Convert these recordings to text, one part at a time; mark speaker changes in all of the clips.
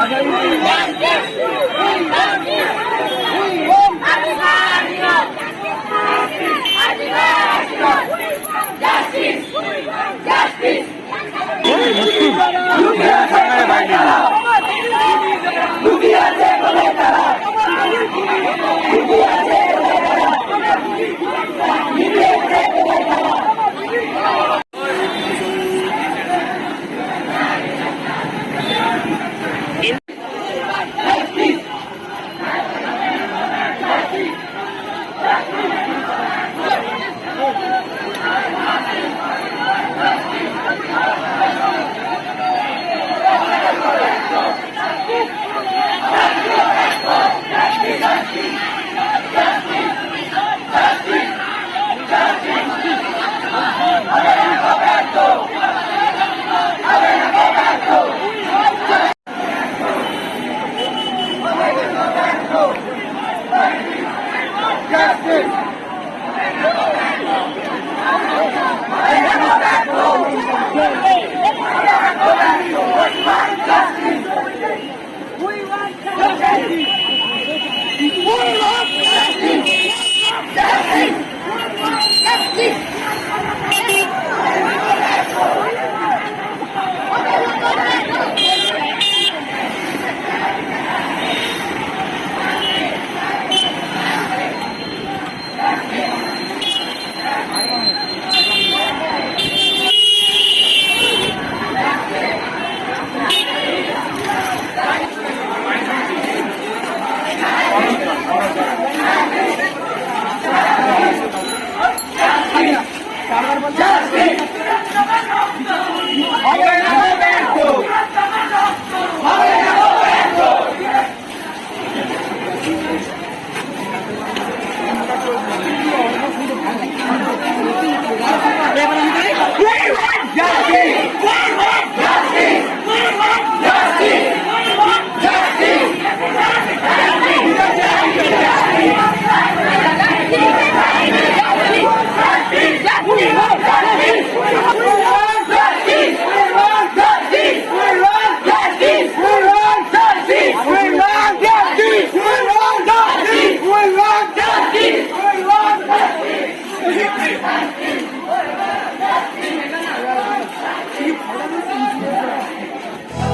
Speaker 1: Brasil!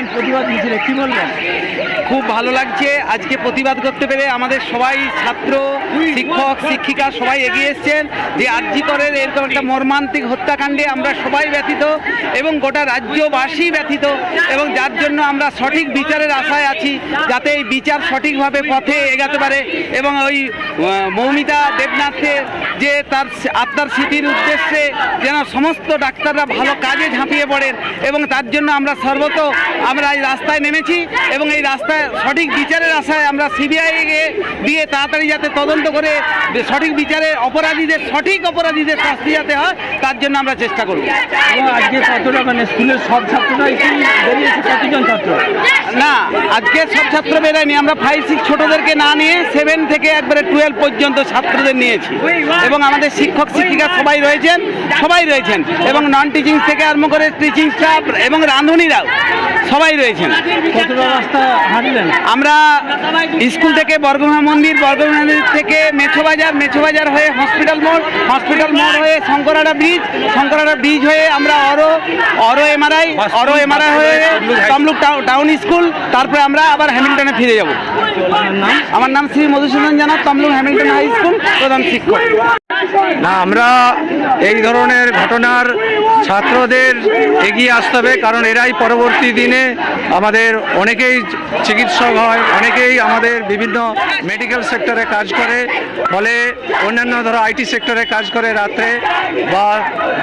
Speaker 2: নেমেছেন প্রতিবাদ মিছিলে, কি বলবেন
Speaker 3: খুব ভালো লাগছে। আজকে প্রতিবাদ করতে পেরে আমাদের সবাই ছাত্র, শিক্ষক, শিক্ষিকা সবাই এগিয়ে এসছেন যে আরজি করের এরকম একটা মর্মান্তিক হত্যাকাণ্ডে আমরা সবাই ব্যথিত এবং গোটা রাজ্যবাসী ব্যথিত এবং যার জন্য আমরা সঠিক বিচারের আশায় আছি যাতে এই বিচার সঠিকভাবে পথে এগাতে পারে এবং ওই মৌমিতা দেবনাথের যে তার আত্মার স্মৃতির উদ্দেশ্যে যেন সমস্ত ডাক্তাররা ভালো কাজে ঝাঁপিয়ে পড়েন এবং তার জন্য আমরা সর্বত আমরা এই রাস্তায় নেমেছি এবং এই রাস্তায় সঠিক বিচারের আশায় আমরা সিবিআইকে দিয়ে তাড়াতাড়ি যাতে তদন্ত করে সঠিক বিচারে অপরাধীদের সঠিক অপরাধীদের শাস্তি যাতে হয় তার জন্য আমরা চেষ্টা করব।
Speaker 2: আজকে কতটা মানে স্কুলের সব ছাত্ররাই বেরিয়েছে? কতজন ছাত্র?
Speaker 3: না আজকে সব ছাত্র বেরোয়নি। আমরা ফাইভ সিক্স ছোটদেরকে না নিয়ে সেভেন থেকে একবারে টুয়েলভ পর্যন্ত ছাত্রদের নিয়েছি। এবং আমাদের শিক্ষক শিক্ষিকা সবাই রয়েছেন সবাই রয়েছেন। এবং নন টিচিং থেকে আরম্ভ করে টিচিং স্টাফ এবং রাঁধুনিরাও। সবাই রয়েছেন। আমরা স্কুল থেকে বর্গভীমা মন্দির বর্গভীমা মন্দির থেকে মেছোবাজার মেছোবাজার হয়ে হসপিটাল মোড় হসপিটাল মোড় হয়ে শঙ্করাড়া ব্রিজ শঙ্করাড়া ব্রিজ হয়ে আমরা অরো অরো এমআরআই অরো এমআরআই হয়ে তমলুক টাউ- টাউন স্কুল, তারপরে আমরা আবার হ্যামিল্টনে ফিরে যাব। আমার নাম শ্রী মধুসূদন জানা, তমলুক হ্যামিল্টন হাই স্কুল, প্রধান শিক্ষক।
Speaker 4: না, আমরা এই ধরনের ঘটনার ছাত্রদের এগিয়ে আসতে হবে, কারণ এরাই পরবর্তী দিনে আমাদের অনেকেই চিকিৎসক হয়, অনেকেই আমাদের বিভিন্ন মেডিকেল সেক্টরে কাজ করে, ফলে অন্যান্য ধরো আইটি সেক্টরে কাজ করে রাত্রে বা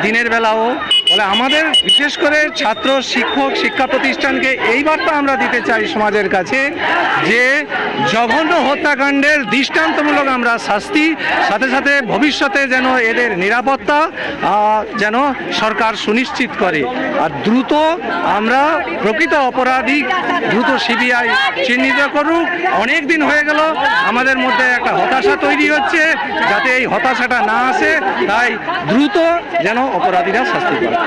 Speaker 4: দিনের বেলাও। ফলে আমাদের বিশেষ করে ছাত্র, শিক্ষক, শিক্ষা প্রতিষ্ঠানকে এই বার্তা আমরা দিতে চাই সমাজের কাছে যে জঘন্য হত্যাকাণ্ডের দৃষ্টান্তমূলক আমরা শাস্তি, সাথে সাথে ভবিষ্যতে যেন এদের নিরাপত্তা যেন সরকার সুনিশ্চিত করে। আর দ্রুত আমরা প্রকৃত অপরাধী, দ্রুত সিবিআই চিহ্নিত করুক। অনেক দিন হয়ে গেল, আমাদের মধ্যে একটা হতাশা তৈরি হচ্ছে। যাতে এই হতাশাটা না আসে, তাই দ্রুত যেন অপরাধীরা শাস্তি পায়।